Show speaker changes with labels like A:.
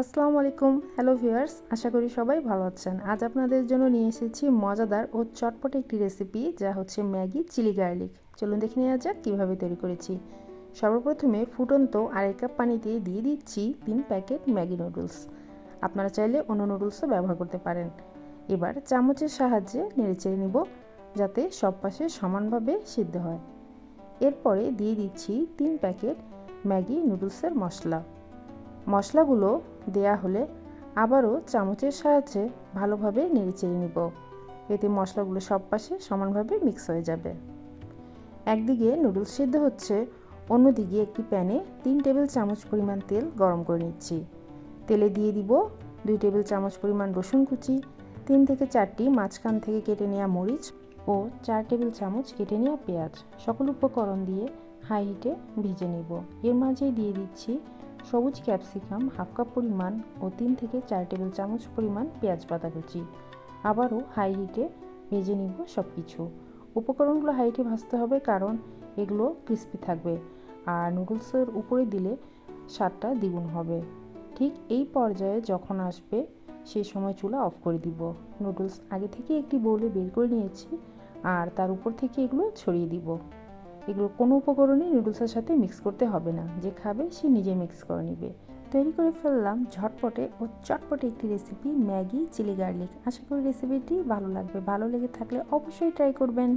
A: আসসালামু আলাইকুম, hello viewers, আশা করি সবাই ভালো আছেন। আজ আপনাদের জন্য নিয়ে এসেছি মজাদার ও চটপটে একটি রেসিপি যা হচ্ছে ম্যাগি চিলি গার্লিক। চলুন দেখে নেওয়া যাক কীভাবে তৈরি করেছি। সর্বপ্রথমে ফুটন্ত আড়াই কাপ পানিতে দিয়ে দিচ্ছি তিন প্যাকেট ম্যাগি নুডলস। আপনারা চাইলে অন্য নুডলসও ব্যবহার করতে পারেন। এবার চামচের সাহায্যে নেড়েচেড়ে নিব, যাতে সব পাশে সমানভাবে সিদ্ধ হয়। এরপরে দিয়ে দিচ্ছি তিন প্যাকেট ম্যাগি নুডলসের মশলা। মশলাগুলো দেয়া হলে আবারও চামচের সাহায্যে ভালোভাবে নেড়েচেড়ে নিব। এতে মশলাগুলো সব পাশে সমানভাবে মিক্স হয়ে যাবে। একদিকে নুডলস সিদ্ধ হচ্ছে, অন্যদিকে একটি প্যানে তিন টেবিল চামচ পরিমাণ তেল গরম করে নিচ্ছি। তেলে দিয়ে দিব দুই টেবিল চামচ পরিমাণ রসুন কুচি, তিন থেকে চারটি মাঝখান থেকে কেটে নেওয়া মরিচ ও চার টেবিল চামচ কেটে নেওয়া পেঁয়াজ। সকল উপকরণ দিয়ে হাই হিটে ভেজে নেব। এর মাঝেই দিয়ে দিচ্ছি সবুজ ক্যাপসিকাম, হাফ কাপ পরিমাণ ও তিন থেকে চার টেবিল চামচ পরিমাণ পেঁয়াজ পাতা কুচি। আবারও হাই হিটে ভেজে নিব সব কিছু উপকরণগুলো হাই হিটে ভাজতে হবে কারণ এগুলো ক্রিস্পি থাকবে আর নুডলসের উপরে দিলে স্বাদটা দ্বিগুণ হবে। ঠিক এই পর্যায়ে যখন আসবে সেই সময় চুলা অফ করে দিব। নুডলস আগে থেকে একটি বোলে বের করে নিয়েছি আর তার উপর থেকে এগুলো ছড়িয়ে দিব। এগুলো কোনো উপকরণই নুডলসের সাথে মিক্স করতে হবে না। যে খাবে, সে নিজে মিক্স করে নিবে। তৈরি করে ফেললাম ঝটপটে ও চটপটে একটি রেসিপি ম্যাগি চিলি গার্লিক আশা করি রেসিপিটি ভালো লাগবে। ভালো লেগে থাকলে অবশ্যই ট্রাই করবেন।